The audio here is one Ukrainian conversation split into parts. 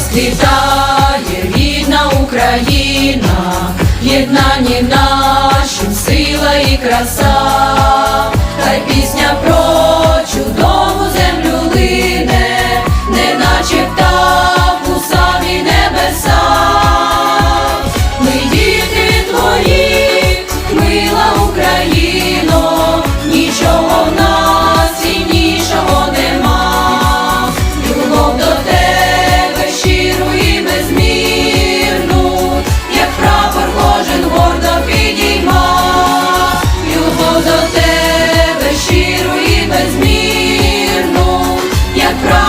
розквітає рідна Україна, єднані наші сила і краса.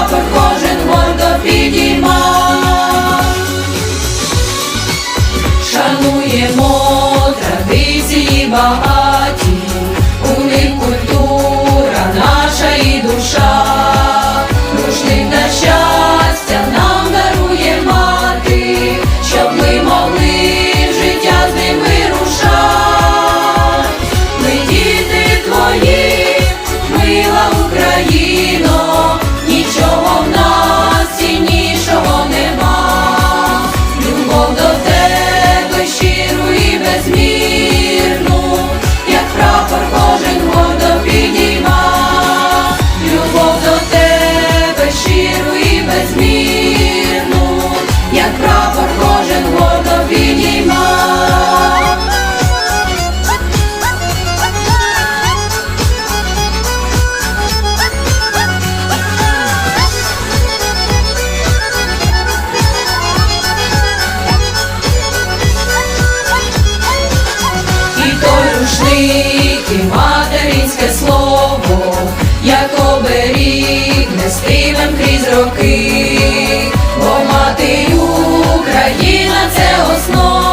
прапор кожен гордо підійде. і материнське слово, як оберіг нестимем крізь роки, бо мати Україна це основа.